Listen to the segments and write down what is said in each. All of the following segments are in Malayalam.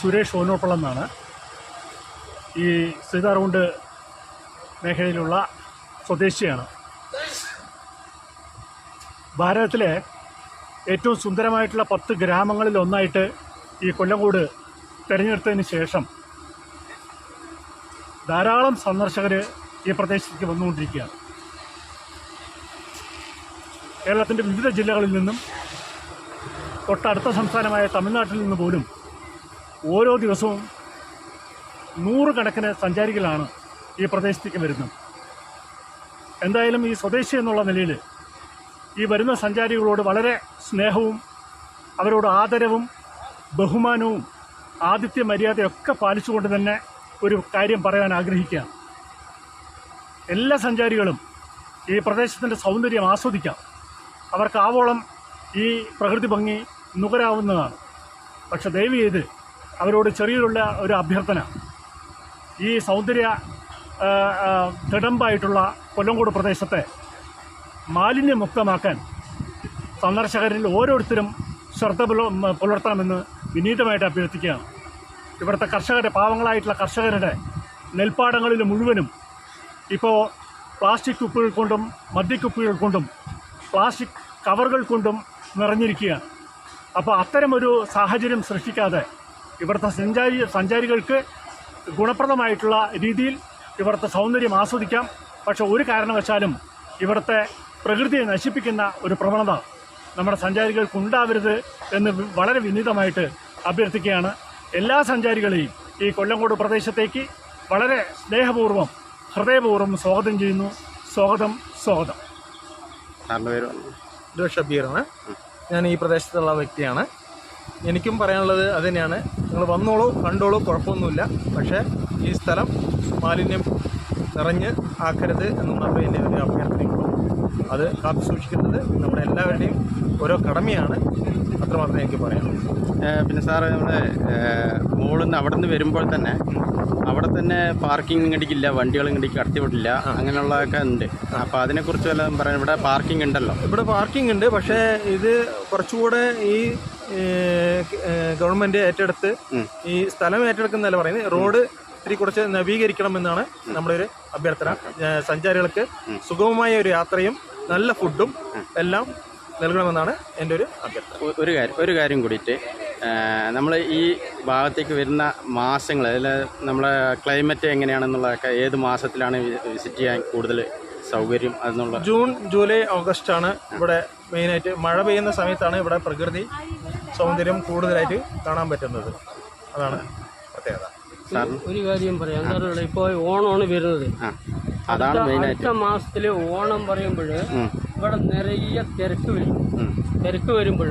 സുരേഷ് ഓനോപ്പളം എന്നാണ് ഈ സീതാറൗണ്ട് മേഖലയിലുള്ള സ്വദേശിയാണ്. ഭാരതത്തിലെ ഏറ്റവും സുന്ദരമായിട്ടുള്ള പത്ത് ഗ്രാമങ്ങളിൽ ഒന്നായിട്ട് ഈ കൊല്ലങ്കോട് തിരഞ്ഞെടുത്തതിന് ശേഷം ധാരാളം സന്ദർശകർ ഈ പ്രദേശത്തേക്ക് വന്നുകൊണ്ടിരിക്കുകയാണ്. കേരളത്തിന്റെ വിവിധ ജില്ലകളിൽ നിന്നും തൊട്ടടുത്ത സംസ്ഥാനമായ തമിഴ്നാട്ടിൽ നിന്ന് പോലും ഓരോ ദിവസവും നൂറുകണക്കിന് സഞ്ചാരികളാണ് ഈ പ്രദേശത്തേക്ക് വരുന്നത്. എന്തായാലും ഈ സ്വദേശി എന്നുള്ള നിലയിൽ ഈ വരുന്ന സഞ്ചാരികളോട് വളരെ സ്നേഹവും അവരോട് ആദരവും ബഹുമാനവും ആതിഥ്യ മര്യാദയൊക്കെ പാലിച്ചുകൊണ്ട് തന്നെ ഒരു കാര്യം പറയാൻ ആഗ്രഹിക്കുക. എല്ലാ സഞ്ചാരികളും ഈ പ്രദേശത്തിന്റെ സൗന്ദര്യം ആസ്വദിക്കാം. അവർക്ക് ആവോളം ഈ പ്രകൃതി ഭംഗി നുകരാവുന്നതാണ്. പക്ഷെ ദയവ് ചെയ്ത് അവരോട് ചെറിയൊരുള്ള ഒരു അഭ്യർത്ഥന. ഈ സൗന്ദര്യ തിടമ്പായിട്ടുള്ള കൊല്ലങ്കോട് പ്രദേശത്തെ മാലിന്യമുക്തമാക്കാൻ സന്ദർശകരിൽ ഓരോരുത്തരും ശ്രദ്ധ പുലർത്തണമെന്ന് വിനീതമായിട്ട് അഭ്യർത്ഥിക്കുകയാണ്. ഇവിടുത്തെ കർഷകരുടെ പാവങ്ങളായിട്ടുള്ള കർഷകരുടെ നെൽപ്പാടങ്ങളിൽ മുഴുവനും ഇപ്പോൾ പ്ലാസ്റ്റിക് കുപ്പികൾ കൊണ്ടും മദ്യക്കുപ്പികൾ കൊണ്ടും പ്ലാസ്റ്റിക് കവറുകൾ കൊണ്ടും നിറഞ്ഞിരിക്കുകയാണ്. അപ്പോൾ അത്തരമൊരു സാഹചര്യം സൃഷ്ടിക്കാതെ ഇവിടുത്തെ സഞ്ചാരി സഞ്ചാരികൾക്ക് ഗുണപ്രദമായിട്ടുള്ള രീതിയിൽ ഇവിടുത്തെ സൗന്ദര്യം ആസ്വദിക്കാം. പക്ഷെ ഒരു കാരണവശാലും ഇവിടുത്തെ പ്രകൃതിയെ നശിപ്പിക്കുന്ന ഒരു പ്രവണത നമ്മുടെ സഞ്ചാരികൾക്ക് ഉണ്ടാവരുത് എന്ന് വളരെ വിനീതമായിട്ട് അഭ്യർത്ഥിക്കുകയാണ്. എല്ലാ സഞ്ചാരികളെയും ഈ കൊല്ലങ്കോട് പ്രദേശത്തേക്ക് വളരെ സ്നേഹപൂർവം ഹൃദയപൂർവം സ്വാഗതം ചെയ്യുന്നു. സ്വാഗതം സ്വാഗതം. ഷബീറാണ് ഞാൻ ഈ പ്രദേശത്തുള്ള വ്യക്തിയാണ്. എനിക്കും പറയാനുള്ളത് അത് തന്നെയാണ് നിങ്ങൾ വന്നോളൂ കണ്ടോളൂ കുഴപ്പമൊന്നുമില്ല. പക്ഷേ ഈ സ്ഥലം മാലിന്യം നിറഞ്ഞ് ആക്കരുത് എന്ന് മാത്രമേ എന്റെ ഒരു അഭ്യർത്ഥനയുള്ളൂ അത് കാത്തു സൂക്ഷിക്കുന്നത് നമ്മുടെ എല്ലാവരുടെയും ഓരോ കടമയാണ്. അത്രമാത്രമേ എനിക്ക് പറയാം. പിന്നെ സാറ് നമ്മുടെ മോളിൽ നിന്ന് അവിടെ നിന്ന് വരുമ്പോൾ തന്നെ അവിടെ തന്നെ പാർക്കിംഗ് ഇങ്ങടിക്കില്ല വണ്ടികൾ ഇങ്ങടിക്ക് കടത്തിവിടില്ല അങ്ങനെയുള്ളതൊക്കെ ഉണ്ട്. അപ്പോൾ അതിനെക്കുറിച്ച് വല്ലതും പറയാം ഇവിടെ പാർക്കിംഗ് ഉണ്ടല്ലോ. ഇവിടെ പാർക്കിംഗ് ഉണ്ട് പക്ഷേ ഇത് കുറച്ചുകൂടെ ഈ ഗവൺമെന്റ് ഏറ്റെടുത്ത് ഈ സ്ഥലം ഏറ്റെടുക്കുന്നതല്ല പറയുന്നത്. റോഡ് ഇത്തിരി കുറച്ച് നവീകരിക്കണം എന്നാണ് നമ്മുടെ ഒരു അഭ്യർത്ഥന. സഞ്ചാരികൾക്ക് സുഗമമായ ഒരു യാത്രയും നല്ല ഫുഡും എല്ലാം നൽകണമെന്നാണ് എന്റെ ഒരു അഭ്യർത്ഥന. ഒരു കാര്യം ഒരു കാര്യം കൂടിയിട്ട് നമ്മൾ ഈ ഭാഗത്തേക്ക് വരുന്ന മാസങ്ങൾ അതിൽ നമ്മളെ ക്ലൈമറ്റ് എങ്ങനെയാണെന്നുള്ളതൊക്കെ ഏത് മാസത്തിലാണ് വിസിറ്റ് ചെയ്യാൻ കൂടുതൽ സൗകര്യം അതെന്നുള്ള ജൂൺ ജൂലൈ ഓഗസ്റ്റ് ആണ് ഇവിടെ മെയിനായിട്ട് മഴ പെയ്യുന്ന സമയത്താണ് ഇവിടെ പ്രകൃതി സൗന്ദര്യം കൂടുതലായിട്ട് കാണാൻ പറ്റുന്നത്. അതാണ് പ്രത്യേകത. ഒരു കാര്യം പറയാം. എന്താ പറയുക ഇപ്പോൾ ഓണമാണ് വരുന്നത്. അതാണ് അടുത്ത മാസത്തിൽ ഓണം പറയുമ്പോൾ. ഇവിടെ നിറയെ തിരക്ക് വരും. തിരക്ക് വരുമ്പോൾ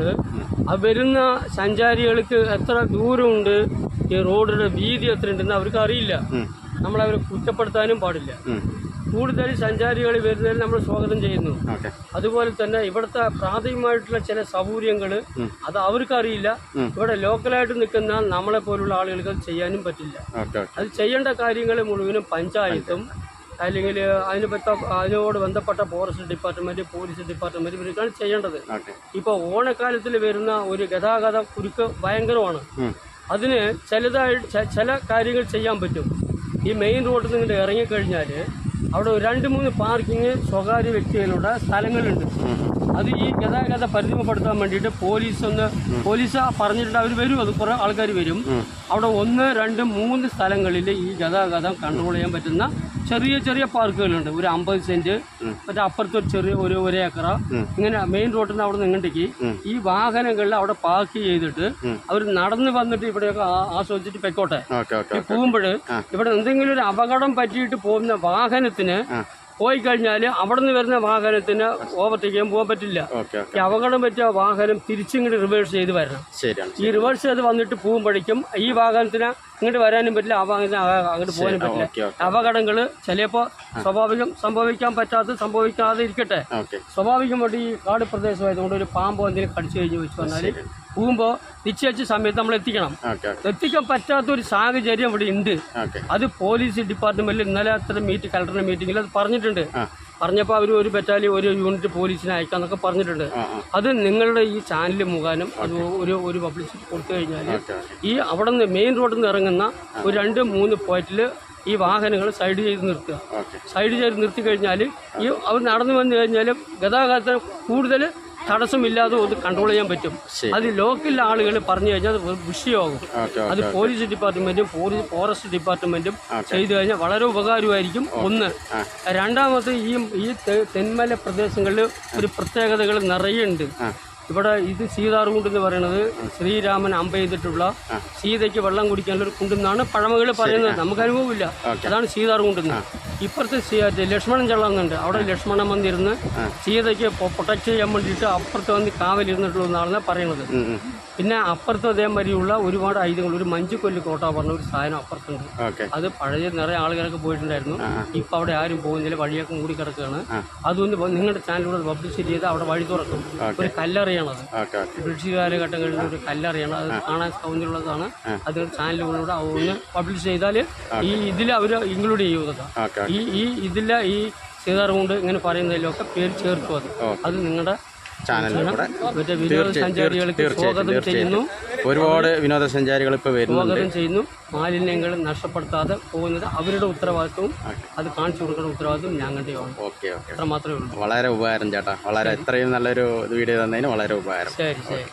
ആ വരുന്ന സഞ്ചാരികൾക്ക് എത്ര ദൂരമുണ്ട് ഈ റോഡിന്റെ വീതി എത്ര ഉണ്ടെന്ന് അവർക്ക് അറിയില്ല. നമ്മളവരെ കുറ്റപ്പെടുത്താനും പാടില്ല. കൂടുതൽ സഞ്ചാരികൾ വരുന്നതിൽ നമ്മൾ സ്വാഗതം ചെയ്യുന്നു. അതുപോലെ തന്നെ ഇവിടുത്തെ പ്രാഥമികമായിട്ടുള്ള ചില സൗകര്യങ്ങൾ അത് അവർക്കറിയില്ല ഇവിടെ ലോക്കലായിട്ട് നിൽക്കുന്ന നമ്മളെ പോലുള്ള ആളുകൾക്ക് ചെയ്യാനും പറ്റില്ല. അത് ചെയ്യേണ്ട കാര്യങ്ങൾ മുഴുവനും പഞ്ചായത്തും അല്ലെങ്കിൽ അതിന് പറ്റ അതിനോട് ബന്ധപ്പെട്ട ഫോറസ്റ്റ് ഡിപ്പാർട്ട്മെന്റ് പോലീസ് ഡിപ്പാർട്ട്മെന്റ് ഇവർക്കാണ് ചെയ്യേണ്ടത്. ഇപ്പോൾ ഓണക്കാലത്തിൽ വരുന്ന ഒരു ഗതാഗത കുരുക്ക് ഭയങ്കരമാണ്. അതിന് ചിലതായിട്ട് ചില കാര്യങ്ങൾ ചെയ്യാൻ പറ്റും. ഈ മെയിൻ റോഡിൽ നിന്ന് ഇറങ്ങിക്കഴിഞ്ഞാൽ അവിടെ രണ്ട് മൂന്ന് പാർക്കിംഗ് സ്വകാര്യ വ്യക്തികളുടെ സ്ഥലങ്ങളുണ്ട്. അത് ഈ ഗതാഗത പരിമിതപ്പെടുത്താൻ വേണ്ടിയിട്ട് പോലീസ് ഒന്ന് പോലീസ് പറഞ്ഞിട്ടുണ്ട്. അവർ വരും. അത് കുറേ ആൾക്കാർ വരും. അവിടെ ഒന്ന് രണ്ട് മൂന്ന് സ്ഥലങ്ങളിൽ ഈ ഗതാഗതം കൺട്രോൾ ചെയ്യാൻ പറ്റുന്ന ചെറിയ ചെറിയ പാർക്കുകളുണ്ട്. ഒരു അമ്പത് സെന്റ് മറ്റേ അപ്പുറത്ത് ഒരു ചെറിയ ഒരു ഒരേ ഏക്കറ. ഇങ്ങനെ മെയിൻ റോഡിൽ നിന്ന് അവിടെ നിങ്ങണ്ടേക്ക് ഈ വാഹനങ്ങളിൽ അവിടെ പാർക്ക് ചെയ്തിട്ട് അവർ നടന്നു വന്നിട്ട് ഇവിടെയൊക്കെ ആസ്വദിച്ചിട്ട് ഓക്കെ പോകുമ്പോൾ ഇവിടെ എന്തെങ്കിലും ഒരു അപകടം പറ്റിയിട്ട് പോകുന്ന വാഹനത്തിന് പോയി കഴിഞ്ഞാൽ അവിടെ നിന്ന് വരുന്ന വാഹനത്തിന് ഓവർടേക്ക് ചെയ്യാൻ പോകാൻ പറ്റില്ല. ഈ അപകടം പറ്റിയ വാഹനം തിരിച്ചിങ്ങോട്ട് റിവേഴ്സ് ചെയ്ത് വരണം. ഈ റിവേഴ്സ് ചെയ്ത് വന്നിട്ട് പോകുമ്പോഴേക്കും ഈ വാഹനത്തിന് ഇങ്ങോട്ട് വരാനും പറ്റില്ല ആ വാഹനത്തിന് അങ്ങോട്ട് പോകാനും പറ്റില്ല. അപകടങ്ങൾ ചിലപ്പോൾ സ്വാഭാവികം സംഭവിക്കാൻ പറ്റാത്ത സംഭവിക്കാതെ ഇരിക്കട്ടെ. സ്വാഭാവികമായിട്ട് ഈ കാട് പ്രദേശമായതുകൊണ്ട് ഒരു പാമ്പോ എന്തെങ്കിലും കടിച്ചു കഴിഞ്ഞ് വെച്ച് വന്നാൽ പോകുമ്പോൾ നിശ്ചയിച്ച സമയത്ത് നമ്മൾ എത്തിക്കണം. എത്തിക്കാൻ പറ്റാത്ത ഒരു സാഹചര്യം ഇവിടെ ഉണ്ട്. അത് പോലീസ് ഡിപ്പാർട്ട്മെന്റിൽ ഇന്നലെ അത്ര മീറ്റ് കലക്ടറിന്റെ മീറ്റിംഗിൽ അത് പറഞ്ഞിട്ടുണ്ട്. പറഞ്ഞപ്പോൾ അവർ ഒരു ബറ്റാലിയൻ ഒരു യൂണിറ്റ് പോലീസിനെ അയക്കാന്നൊക്കെ പറഞ്ഞിട്ടുണ്ട്. അത് നിങ്ങളുടെ ഈ ചാനൽ മുഖാനും അത് ഒരു ഒരു പബ്ലിസിറ്റി കൊടുത്തു കഴിഞ്ഞാൽ ഈ അവിടെ നിന്ന് മെയിൻ റോഡിൽ നിന്ന് ഇറങ്ങുന്ന ഒരു രണ്ട് മൂന്ന് പോയിന്റിൽ ഈ വാഹനങ്ങൾ സൈഡ് ചെയ്ത് നിർത്തുക. സൈഡ് ചെയ്ത് നിർത്തി കഴിഞ്ഞാൽ ഈ അവർ നടന്നു വന്നു കഴിഞ്ഞാൽ ഗതാഗതത്തിന് കൂടുതൽ തടസ്സമില്ലാതെ ഒന്ന് കൺട്രോൾ ചെയ്യാൻ പറ്റും. അത് ലോക്കൽ ആളുകൾ പറഞ്ഞു കഴിഞ്ഞാൽ അത് വിഷയമാകും. അത് പോലീസ് ഡിപ്പാർട്ട്മെന്റും പോലീസ് ഫോറസ്റ്റ് ഡിപ്പാർട്ട്മെന്റും ചെയ്തു കഴിഞ്ഞാൽ വളരെ ഉപകാരമായിരിക്കും. ഒന്ന് രണ്ടാമത് ഈ ഈ തെന്മല പ്രദേശങ്ങളിൽ ഒരു പ്രത്യേകതകൾ നിറയെ ഉണ്ട് ഇവിടെ ഇത് സീതാർകുണ്ട് എന്ന് പറയുന്നത് ശ്രീരാമൻ അമ്പ ചെയ്തിട്ടുള്ള സീതയ്ക്ക് വെള്ളം കുടിക്കാനുള്ള ഒരു കുണ്ടെന്നാണ് പഴമകൾ പറയുന്നത്. നമുക്ക് അനുഭവമില്ല. അതാണ് സീതാർകുണ്ടെന്ന് ഇപ്പുറത്ത് ലക്ഷ്മണൻ ചള്ളന്നുണ്ട് അവിടെ ലക്ഷ്മണൻ വന്നിരുന്ന് സീതയ്ക്ക് പ്രൊട്ടക്ട് ചെയ്യാൻ വേണ്ടിയിട്ട് അപ്പുറത്ത് വന്ന് കാവലിരുന്നിട്ടുള്ളതെന്നാണ് പറയുന്നത്. പിന്നെ അപ്പുറത്ത് അതേമാതിരിയുള്ള ഒരുപാട് ആയുധങ്ങൾ ഒരു മഞ്ചുകൊല്ലി കോട്ട പറഞ്ഞ ഒരു സാധനം അപ്പുറത്തുണ്ട്. അത് പഴയ നിറയെ ആളുകളൊക്കെ പോയിട്ടുണ്ടായിരുന്നു. ഇപ്പൊ അവിടെ ആരും പോകുന്നില്ല വഴിയൊക്കെ മൂടി കിടക്കുകയാണ് അതൊന്ന് നിങ്ങളുടെ ചാനലിലൂടെ പബ്ലിഷ് ചെയ്ത് അവിടെ വഴി തുറക്കും. ഒരു കല്ലറിയാണ് അത്. ബ്രിട്ടീഷ് കാലഘട്ടങ്ങളിൽ ഒരു കല്ലറിയാണ്. അത് കാണാൻ സൗന്ദര്യമുള്ളതാണ്. അത് ചാനലിലൂടെ ഒന്ന് പബ്ലിഷ് ചെയ്താൽ ഈ ഇതിൽ അവർ ഇൻക്ലൂഡ് ചെയ്യുന്നത് ഈ ഈ ഇതിലെ ഈ സീതാർകുണ്ട് ഇങ്ങനെ പറയുന്നതിലൊക്കെ പേര് ചേർക്കും അത്. അത് നിങ്ങളുടെ ചാനലിലൂടെ തീർച്ചയായും ഒരുപാട് വിനോദസഞ്ചാരികൾ ഇപ്പോൾ വരുന്നുണ്ട്. ചെയ്യുന്നു. മാലിന്യങ്ങൾ നഷ്ടപ്പെടുത്താതെ പോകുന്നത് അവരുടെ ഉത്തരവാദിത്വവും അത് കാണിച്ചു കൊടുക്കുന്ന ഉത്തരവാദിത്വം ഞങ്ങളുടെയാണ് ഓക്കെ ഓക്കെ. അത്ര മാത്രമേ ഉള്ളൂ. വളരെ ഉപകാരം ചേട്ടാ. വളരെ ഇത്രയും നല്ലൊരു വീഡിയോ തന്നതിന് വളരെ ഉപകാരം. ശരി ശരി.